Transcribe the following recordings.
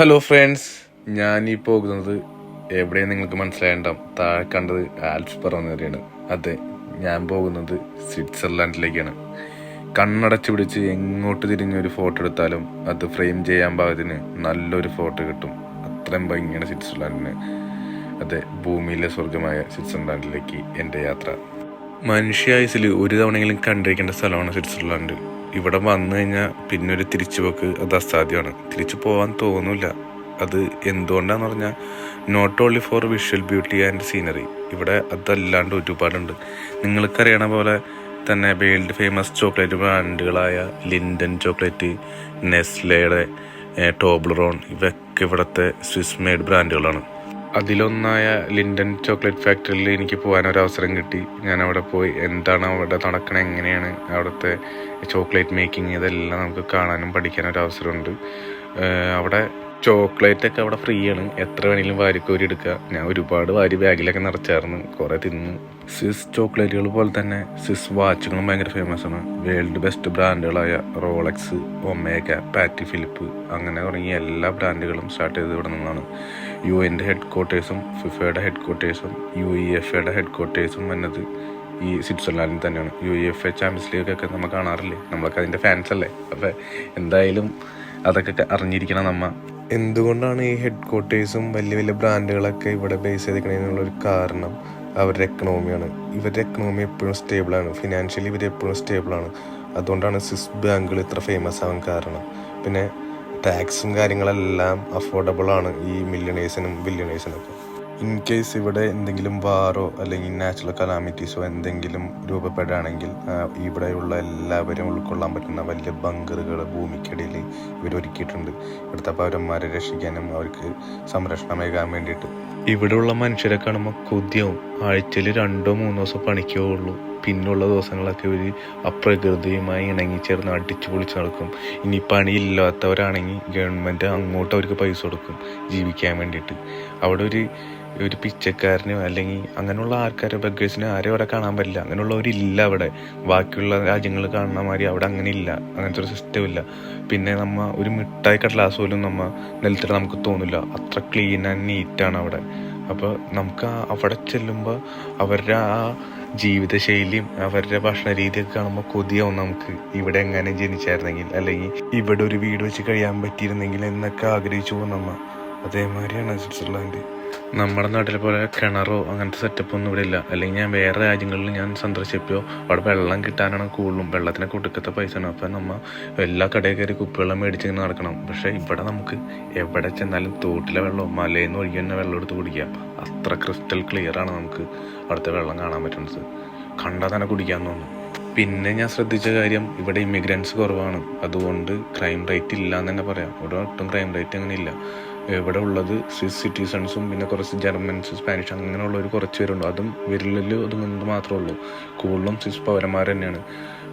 Hello friends ഞാൻ ഈ പോകുന്നത് എവിടെയാണ് നിങ്ങൾക്ക് മനസ്സിലായേണ്ട? താഴെ കണ്ടത് ആൽപ്സ് പറഞ്ഞതാണ് അതെ ഞാൻ പോകുന്നത് സ്വിറ്റ്സർലാൻഡിലേക്കാണ്. കണ്ണടച്ചു പിടിച്ച് എങ്ങോട്ട് തിരിഞ്ഞൊരു ഫോട്ടോ എടുത്താലും അത് ഫ്രെയിം ചെയ്യാൻ പാകത്തിന് നല്ലൊരു ഫോട്ടോ കിട്ടും. അത്രയും ഭംഗിയാണ് സ്വിറ്റ്സർലാൻഡിന്. അതെ ഭൂമിയിലെ സ്വർഗമായ സ്വിറ്റ്സർലാൻഡിലേക്ക് എന്റെ യാത്ര. മനുഷ്യായുസിൽ ഒരു തവണയെങ്കിലും കണ്ടിരിക്കേണ്ട സ്ഥലമാണ് സ്വിറ്റ്സർലാൻഡ്. ഇവിടെ വന്നു കഴിഞ്ഞാൽ പിന്നെ ഒരു തിരിച്ചുപോക്ക് അത് അസാധ്യമാണ്. തിരിച്ചു പോകാൻ തോന്നില്ല. അത് എന്തുകൊണ്ടാന്ന് പറഞ്ഞാൽ not only for visual beauty and scenery ഇവിടെ അതല്ലാണ്ട് ഒരുപാടുണ്ട്. നിങ്ങൾക്കറിയണ പോലെ തന്നെ വേൾഡ് ഫേമസ് ചോക്ലേറ്റ് ബ്രാൻഡുകളായ ലിൻഡൻ ചോക്ലേറ്റ് നെസ്ലയുടെ ടോബ്ലറോൺ ഇവയൊക്കെ ഇവിടുത്തെ സ്വിസ് മെയ്ഡ് ബ്രാൻഡുകളാണ് അതിലൊന്നായ ലിൻഡൻ ചോക്ലേറ്റ് ഫാക്ടറിയിൽ എനിക്ക് പോകാനൊരവസരം കിട്ടി. ഞാൻ അവിടെ പോയി. എന്താണ് അവിടെ നടക്കണത് എങ്ങനെയാണ് അവിടുത്തെ ചോക്ലേറ്റ് മേക്കിംഗ്? ഇതെല്ലാം നമുക്ക് കാണാനും പഠിക്കാനും ഒരു അവസരമുണ്ട് അവിടെ ചോക്ലേറ്റ് ഒക്കെ അവിടെ ഫ്രീ ആണ്. എത്ര വേണമെങ്കിലും വാരിക്കോരി എടുക്കുക. ഞാൻ ഒരുപാട് വാരി ബാഗിലൊക്കെ നിറച്ചായിരുന്നു. കുറേ തിന്നു. സ്വിസ് ചോക്ലേറ്റുകൾ പോലെ തന്നെ സ്വിസ് വാച്ചുകളും ഭയങ്കര ഫേമസ് ആണ്. വേൾഡ് ബെസ്റ്റ് ബ്രാൻഡുകളായ റോളക്സ് ഒമേഗ പാറ്റി ഫിലിപ്പ് അങ്ങനെ തുടങ്ങിയ എല്ലാ ബ്രാൻഡുകളും സ്റ്റാർട്ട് ചെയ്തത് ഇവിടെ നിന്നാണ്. യു എന്റെ ഹെഡ് ക്വാർട്ടേഴ്സും ഫിഫയുടെ ഹെഡ് ക്വാർട്ടേഴ്സും യു ഇ എഫ് എയുടെ ഹെഡ് ക്വാർട്ടേഴ്സും വന്നത് ഈ സ്വിറ്റ്സർലാൻഡിൽ തന്നെയാണ്. യു എഫ് എ ചാമ്പ്യൻസ് ലീഗൊക്കെ നമ്മൾ കാണാറില്ലേ? നമ്മളൊക്കെ അതിന്റെ ഫാൻസ് അല്ലേ? അപ്പം എന്തായാലും അതൊക്കെ അറിഞ്ഞിരിക്കണം നമ്മ. എന്തുകൊണ്ടാണ് ഈ ഹെഡ് ക്വാർട്ടേഴ്സും വലിയ വലിയ ബ്രാൻഡുകളൊക്കെ ഇവിടെ ബേസ് ചെയ്തിരിക്കണതിനുള്ളൊരു കാരണം അവരുടെ എക്കണോമിയാണ് ഇവരുടെ എക്കണോമി എപ്പോഴും സ്റ്റേബിളാണ് ഫിനാൻഷ്യലി ഇവർ എപ്പോഴും സ്റ്റേബിളാണ് അതുകൊണ്ടാണ് സ്വിസ് ബാങ്കുകൾ ഇത്ര ഫേമസ് ആവാൻ കാരണം. പിന്നെ ടാക്സും കാര്യങ്ങളെല്ലാം അഫോർഡബിൾ ആണ് ഈ മില്യണേഴ്സിനും ബില്യണേഴ്സിനൊക്കെ ഇൻ കേസ് ഇവിടെ എന്തെങ്കിലും വാറോ അല്ലെങ്കിൽ നാച്ചുറൽ കലാമിറ്റീസോ എന്തെങ്കിലും രൂപപ്പെടുകയാണെങ്കിൽ ഇവിടെയുള്ള എല്ലാവരും ഉൾക്കൊള്ളാൻ പറ്റുന്ന വലിയ ബങ്കറുകൾ ഭൂമിക്കിടയിൽ ഇവർ ഒരുക്കിയിട്ടുണ്ട് ഇവിടുത്തെ പൗരന്മാരെ രക്ഷിക്കാനും അവർക്ക് സംരക്ഷണമേകാൻ വേണ്ടിയിട്ട്. ഇവിടെയുള്ള മനുഷ്യരെ കാണുമ്പോൾ കൊതിയാവും. ആഴ്ചയിൽ രണ്ടോ മൂന്നോ ദിവസം പണിക്കേ ഉള്ളൂ. പിന്നുള്ള ദിവസങ്ങളൊക്കെ ഇവർ അപ്രകൃതിയുമായി ഇണങ്ങിച്ചേർന്ന് അടിച്ചു പൊളിച്ച് നടക്കും. ഇനി പണിയില്ലാത്തവരാണെങ്കിൽ ഗവൺമെന്റ് അങ്ങോട്ട് അവർക്ക് പൈസ കൊടുക്കും ജീവിക്കാൻ വേണ്ടിയിട്ട്. അവിടെ ഒരു ഒരു പിച്ചക്കാരനോ അല്ലെങ്കിൽ അങ്ങനെയുള്ള ആൾക്കാരെ ബഗ്ഗേഴ്സിനെ ആരെയും അവിടെ കാണാൻ പറ്റില്ല. അങ്ങനെയുള്ളവരില്ല അവിടെ. ബാക്കിയുള്ള രാജ്യങ്ങൾ കാണുന്ന മാതിരി അവിടെ അങ്ങനെ ഇല്ല. അങ്ങനത്തെ ഒരു സിസ്റ്റം ഇല്ല. പിന്നെ നമ്മ ഒരു മിഠായി കടലാസ് പോലും നമ്മ നിലത്തിട്ട് നമുക്ക് തോന്നില്ല. അത്ര ക്ലീൻ ആൻഡ് നീറ്റാണ് അവിടെ. അപ്പോൾ നമുക്ക് അവിടെ ചെല്ലുമ്പോൾ അവരുടെ ആ ജീവിതശൈലിയും അവരുടെ ഭക്ഷണ രീതിയൊക്കെ കാണുമ്പോൾ കൊതിയാവും നമുക്ക്. ഇവിടെ എങ്ങനെ ജനിച്ചായിരുന്നെങ്കിൽ അല്ലെങ്കിൽ ഇവിടെ ഒരു വീട് വെച്ച് കഴിയാൻ പറ്റിയിരുന്നെങ്കിൽ എന്നൊക്കെ ആഗ്രഹിച്ചു പോകും നമ്മ അതേമാതിരിയാണ് സ്വിറ്റ്സർലാൻഡ് നമ്മുടെ നാട്ടിലെ പോലെ കിണറോ അങ്ങനത്തെ സെറ്റപ്പ് ഒന്നും ഇവിടെ ഇല്ല. അല്ലെങ്കിൽ ഞാൻ വേറെ രാജ്യങ്ങളിൽ ഞാൻ സന്ദർശിച്ചപ്പോൾ അവിടെ വെള്ളം കിട്ടാനാണ് കൂടുതലും. വെള്ളത്തിന് കൊടുക്കത്തെ പൈസ ആണ് അപ്പം നമ്മൾ എല്ലാ കടയിൽ കയറി കുപ്പിവെള്ളം മേടിച്ച് ഇങ്ങനെ നടക്കണം. പക്ഷേ ഇവിടെ നമുക്ക് എവിടെ ചെന്നാലും തോട്ടിലെ വെള്ളമോ മലയിൽ നിന്ന് ഒഴുകി തന്നെ വെള്ളം എടുത്ത് കുടിക്കാം അത്ര ക്രിസ്റ്റൽ ക്ലിയറാണ് നമുക്ക് അവിടുത്തെ വെള്ളം കാണാൻ പറ്റുന്നത്. കണ്ടാൽ തന്നെ കുടിക്കാൻ തോന്നും. പിന്നെ ഞാൻ ശ്രദ്ധിച്ച കാര്യം ഇവിടെ ഇമിഗ്രൻസ് കുറവാണ്. അതുകൊണ്ട് ക്രൈം റേറ്റ് ഇല്ല എന്ന് തന്നെ പറയാം. ഇവിടെ ഒട്ടും ക്രൈം റേറ്റ് അങ്ങനെ ഇല്ല ഇവിടെ ഉള്ളത് സ്വിസ് സിറ്റിസൺസും പിന്നെ കുറച്ച് ജർമ്മൻസ് സ്പാനിഷ് അങ്ങനെയുള്ളവർ കുറച്ച് പേരുണ്ട്. അതും വിരലിൽ ഒതുങ്ങുന്നത് മാത്രമേ ഉള്ളൂ കൂടുതലും സ്വിസ് പൗരന്മാർ തന്നെയാണ്.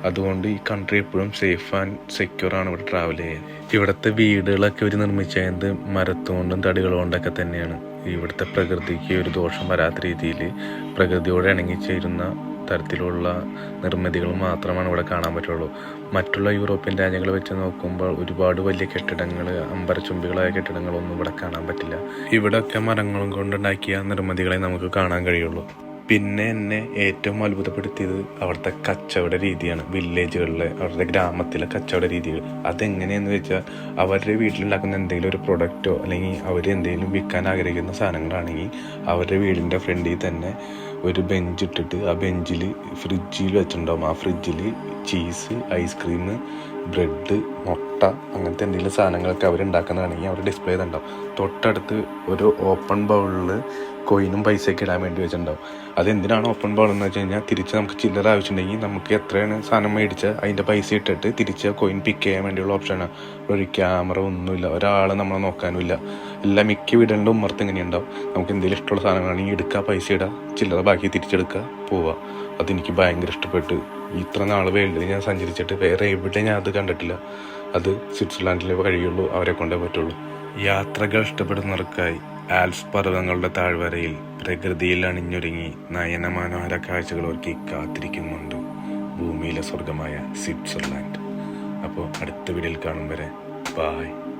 അതുകൊണ്ട് ഈ കൺട്രി എപ്പോഴും സേഫ് ആൻഡ് സെക്യൂർ ആണ് ഇവിടെ ട്രാവൽ ചെയ്യുന്നത്. ഇവിടുത്തെ വീടുകളൊക്കെ ഇവർ നിർമ്മിച്ചത് മരത്തുകൊണ്ടും തടികളുകൊണ്ടൊക്കെ തന്നെയാണ്. ഇവിടുത്തെ പ്രകൃതിക്ക് ഒരു ദോഷം വരാത്ത രീതിയിൽ പ്രകൃതിയോട് ഇണങ്ങിച്ചേരുന്ന തരത്തിലുള്ള നിർമ്മിതികൾ മാത്രമാണ് ഇവിടെ കാണാൻ പറ്റുള്ളൂ. മറ്റുള്ള യൂറോപ്യൻ രാജ്യങ്ങൾ വെച്ച് നോക്കുമ്പോൾ ഒരുപാട് വലിയ കെട്ടിടങ്ങൾ അമ്പരച്ചുംബികളായ കെട്ടിടങ്ങളൊന്നും ഇവിടെ കാണാൻ പറ്റില്ല. ഇവിടെയൊക്കെ മരങ്ങളും കൊണ്ടുണ്ടാക്കിയ നിർമ്മിതികളെ നമുക്ക് കാണാൻ കഴിയുള്ളൂ. പിന്നെ എന്നെ ഏറ്റവും അത്ഭുതപ്പെടുത്തിയത് അവിടുത്തെ കച്ചവട രീതിയാണ്. വില്ലേജുകളിലെ അവരുടെ ഗ്രാമത്തിലെ കച്ചവട രീതികൾ. അതെങ്ങനെയെന്ന് വെച്ചാൽ അവരുടെ വീട്ടിലുണ്ടാക്കുന്ന എന്തെങ്കിലും ഒരു പ്രൊഡക്റ്റോ അല്ലെങ്കിൽ അവർ എന്തെങ്കിലും വിൽക്കാൻ ആഗ്രഹിക്കുന്ന സാധനങ്ങളാണെങ്കിൽ അവരുടെ വീടിന്റെ ഫ്രണ്ടിൽ തന്നെ ഒരു ബെഞ്ച് ഇട്ടിട്ട് ആ ബെഞ്ചിൽ ഫ്രിഡ്ജിൽ വെച്ചിട്ടുണ്ടാവും. ആ ഫ്രിഡ്ജിൽ ചീസ് ഐസ്ക്രീം ബ്രെഡ് മുട്ട അങ്ങനത്തെ എന്തെങ്കിലും സാധനങ്ങളൊക്കെ അവർ ഉണ്ടാക്കുന്നതാണെങ്കിൽ അവർ ഡിസ്പ്ലേ ചെയ്തിട്ടുണ്ടാവും. തൊട്ടടുത്ത് ഒരു ഓപ്പൺ ബൗളിൽ കോയിനും പൈസയൊക്കെ ഇടാൻ വേണ്ടി വെച്ചിട്ടുണ്ടാവും. അതെന്തിനാണ് ഓപ്പൺ ബോൾ എന്ന് വെച്ച് കഴിഞ്ഞാൽ തിരിച്ച് നമുക്ക് ചില്ലറ ആവശ്യമുണ്ടെങ്കിൽ നമുക്ക് എത്രയാണ് സാധനം മേടിച്ച് അതിന്റെ പൈസ ഇട്ടിട്ട് തിരിച്ച് കോയിൻ പിക്ക് ചെയ്യാൻ വേണ്ടിയുള്ള ഓപ്ഷനാണ് ഒരു ക്യാമറ ഒന്നുമില്ല. ഒരാൾ നമ്മളെ നോക്കാനുമില്ല. എല്ലാം മിക്ക വീടുകളിലും ഉമ്മർത്ത് ഇങ്ങനെയുണ്ടാവും. നമുക്ക് എന്തെങ്കിലും ഇഷ്ടമുള്ള സാധനങ്ങളാണെങ്കിൽ എടുക്കുക പൈസ ഇടുക ചില്ലറ ബാക്കി തിരിച്ചെടുക്കുക പോവുക. അതെനിക്ക് ഭയങ്കര ഇഷ്ടപ്പെട്ട്. ഇത്ര നാൾ വേൾഡിൽ ഞാൻ സഞ്ചരിച്ചിട്ട് വേറെ എവിടെ ഞാൻ അത് കണ്ടിട്ടില്ല. അത് സ്വിറ്റ്സർലാൻഡിലേ കഴിയുള്ളൂ അവരെ കൊണ്ടേ പറ്റുള്ളൂ. യാത്രകൾ ഇഷ്ടപ്പെടുന്നവർക്കായി. ആൽപ്സ് പർവതങ്ങളുടെ താഴ്വരയിൽ പ്രകൃതിയിൽ അണിഞ്ഞൊരുങ്ങി നയനമനോഹര കാഴ്ചകൾ ഒരുക്കി കാത്തിരിക്കുന്നുണ്ട് ഭൂമിയിലെ സ്വർഗമായ സ്വിറ്റ്സർലാൻഡ്. അപ്പോൾ അടുത്ത വീഡിയോയിൽ കാണും വരെ. ബായ്